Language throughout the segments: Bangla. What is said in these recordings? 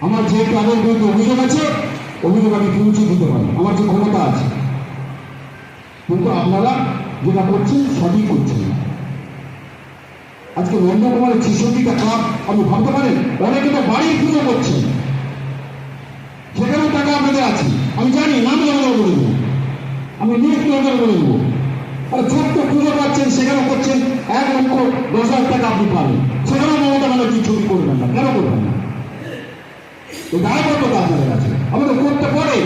আমার যে তাদের বিরুদ্ধে অভিযোগ আছে, অভিযোগ আমি পৌঁছে দিতে পারি। আমার যে ক্ষমতা আছে। কিন্তু আপনারা যেটা করছেন সবই করছেন। আজকে নন্দকুমারের ছেষট্টিটা ক্লাব আপনি ভাবতে পারেন? অনেকে তো বাড়ির পুজো করছেন সেখানেও টাকা আপনাদের আছে। আমি জানি, নাম জমা করে দেবো। আমি নিউজ নজর করে দেবো। আর ছোট্ট পুজো পাচ্ছেন সেখানে করছেন। এক লক্ষ দশ হাজার টাকা আপনি পাবেন। সেখানেও মমতা ব্যানার্জি ছবি করবেন না। কেন করবেন না? দায়বদ্ধতা আপনাদের আছে? আমাদের করতে পারে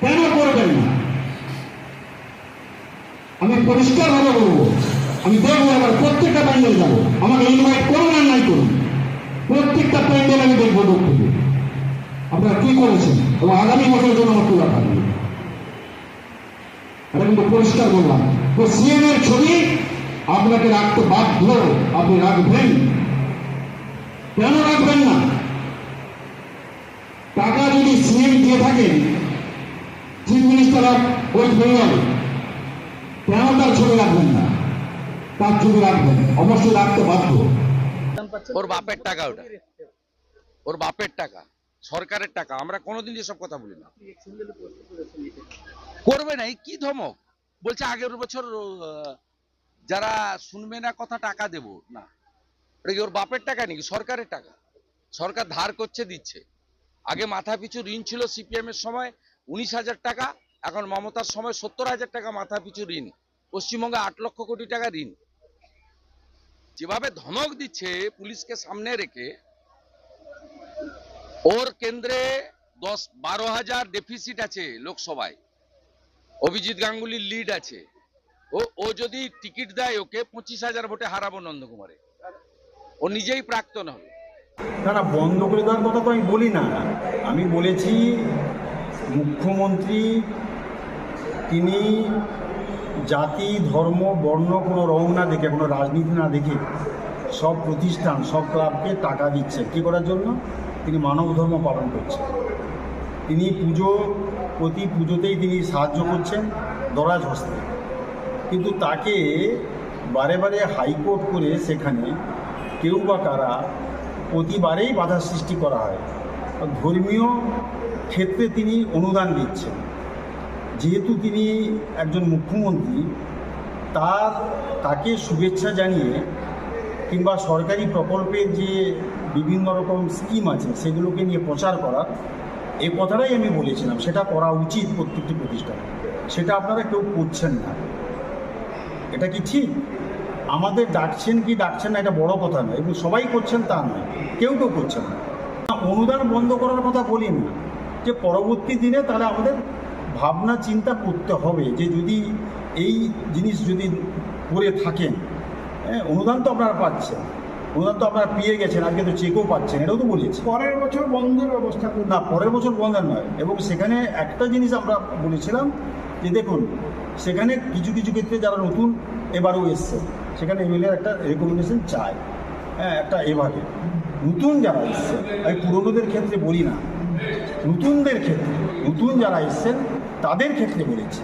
কেন করবেন না? আমি পরিষ্কারভাবে বলব, আমি দেখব এবার প্রত্যেকটা প্যান্ডেল যাব। আমাকে ইনভাইট করুন আর নাই করুন। প্রত্যেকটা প্যান্ডেল আমি দেখব আপনারা কি করেছেন? এবং আগামী বছরের জন্য আমার তোলা থাকবে। এটা কিন্তু পরিষ্কার বললাম। তো সিএম এর ছবি আপনাকে রাখতে বাধ্য। আপনি রাখবেন। কেন রাখবেন না? যদি সিএম দিয়ে থাকেন, chief minister of West Bengal কেন তার ছবি রাখবেন না তার ছবি রাখবেন অবশ্যই রাখতে বাধ্য। ওর বাপের টাকা ওটা। ওর বাপের টাকা, সরকারের টাকা, আমরা কোনোদিন এসব কথা বলি না। করবে না কি ধমক? বলছে আগের বছর যারা শুনবে না কথা টাকা দেব, না। ওর বাপের টাকা নাকি? সরকারের টাকা। সরকার ধার করছে, দিচ্ছে। আগে মাথা পিছু ঋণ ছিল সিপিএম এর সময় উনিশ হাজার টাকা, এখন মমতার সময় সত্তর হাজার টাকা মাথা পিছু ঋণ, পশ্চিমবঙ্গে আট লক্ষ কোটি টাকা ঋণ। যেভাবে ধমক দিচ্ছে পুলিশকে সামনে রেখে, ওর কেন্দ্রে দশ বারো হাজার ডেফিসিট আছে লোকসভায়, অভিজিৎ গাঙ্গুলির লিড আছে। ও ও যদি টিকিট দেয় ওকে পঁচিশ হাজার ভোটে হারাবো নন্দকুমারে। ও নিজেই প্রাক্তন হবে। না বন্ধ করে দেওয়ার কথা তো আমি বলি না। আমি বলেছি, মুখ্যমন্ত্রী, তিনি জাতি, ধর্ম, বর্ণ কোনো রং না দেখে, কোনো রাজনীতি না দেখে সব প্রতিষ্ঠান, সব ক্লাবকে টাকা দিচ্ছে। কী করার জন্য? তিনি মানব ধর্ম পালন করছেন। তিনি পুজো, প্রতি পুজোতেই তিনি সাহায্য করছেন দরাজ হস্তে। কিন্তু তাকে বারে বারে হাইকোর্ট করে সেখানে কেউ বা কারা প্রতিবারেই বাধা সৃষ্টি করা হয়। ধর্মীয় ক্ষেত্রে তিনি অনুদান দিচ্ছেন। যেহেতু তিনি একজন মুখ্যমন্ত্রী, তার, তাকে শুভেচ্ছা জানিয়ে কিংবা সরকারি প্রকল্পের যে বিভিন্ন রকম স্কিম আছে, সেগুলোকে নিয়ে প্রচার করা এই কথাটাই আমি বলেছিলাম। সেটা করা উচিত প্রত্যেকটি প্রতিষ্ঠান। সেটা আপনারা কেউ করছেন না। এটা কি ঠিক? আমাদের ডাকছেন কি ডাকছেন না এটা বড় কথা নয় এবং সবাই করছেন তা নয় কেউ কেউ করছেন না। অনুদান বন্ধ করার কথা বলি না যে পরবর্তী দিনে তাহলে আমাদের ভাবনা চিন্তা করতে হবে যে যদি এই জিনিস যদি করে থাকেন হ্যাঁ অনুদান তো আপনারা পাচ্ছেন অনুদান তো আপনারা পেয়ে গেছেন আজকে তো চেকও পাচ্ছেন এটাও তো বলেছি। পরের বছর বন্ধের ব্যবস্থা করুন। না পরের বছর বন্ধের নয় এবং সেখানে একটা জিনিস আমরা বলেছিলাম যে দেখুন সেখানে কিছু কিছু ক্ষেত্রে যারা নতুন এবারও এসছে। সেখানে এমএলএ একটা রেকমেন্ডেশন চায় হ্যাঁ একটা এভাবে নতুন যারা এসছে আমি পুরনোদের ক্ষেত্রে বলি না। নতুনদের ক্ষেত্রে, নতুন যারা এসছেন, তাদের ক্ষেত্রে বলেছি।